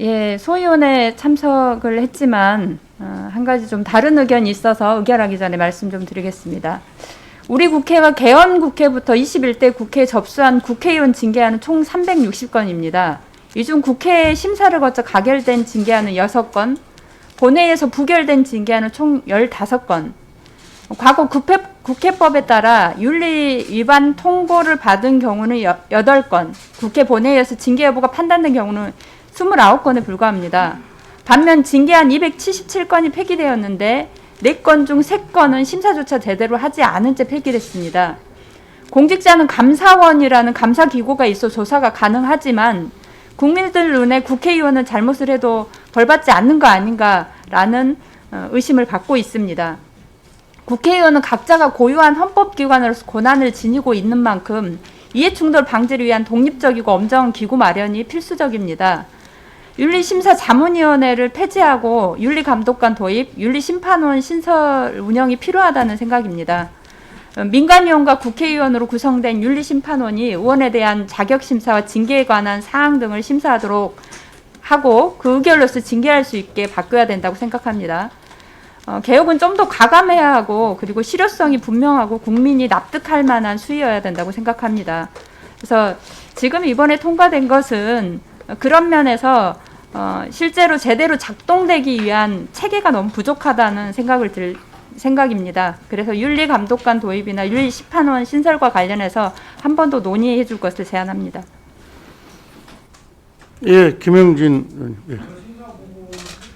예, 소위원회 참석을 했지만 어, 한 가지 좀 다른 의견이 있어서 의결하기 전에 말씀 좀 드리겠습니다. 우리 국회가 개헌 국회부터 21대 국회에 접수한 국회의원 징계안은 총 360건입니다. 이 중 국회 심사를 거쳐 가결된 징계안은 6건, 본회의에서 부결된 징계안은 총 15건, 과거 국회, 국회법에 따라 윤리 위반 통보를 받은 경우는 여, 8건, 국회 본회의에서 징계 여부가 판단된 경우는 29건에 불과합니다. 반면 징계안 277건이 폐기되었는데 4건 중 3건은 심사조차 제대로 하지 않은 채 폐기됐습니다. 공직자는 감사원이라는 감사기구가 있어 조사가 가능하지만 국민들 눈에 국회의원은 잘못을 해도 벌받지 않는 거 아닌가라는 어, 의심을 받고 있습니다. 국회의원은 각자가 고유한 헌법기관으로서 권한을 지니고 있는 만큼 이해충돌 방지를 위한 독립적이고 엄정한 기구 마련이 필수적입니다. 윤리심사 자문위원회를 폐지하고 윤리감독관 도입, 윤리심판원 신설 운영이 필요하다는 생각입니다. 어, 민간위원과 국회의원으로 구성된 윤리심판원이 의원에 대한 자격심사와 징계에 관한 사항 등을 심사하도록 하고 그 의결로서 징계할 수 있게 바뀌어야 된다고 생각합니다. 어, 개혁은 좀더 가감해야 하고 그리고 실효성이 분명하고 국민이 납득할 만한 수위여야 된다고 생각합니다. 그래서 지금 이번에 통과된 것은 그런 면에서 어, 실제로 제대로 작동되기 위한 체계가 너무 부족하다는 생각을 들 생각입니다. 그래서 윤리 감독관 도입이나 윤리 심판원 신설과 관련해서 한 번 더 논의해 줄 것을 제안합니다. 예, 김영진 의원님. 예.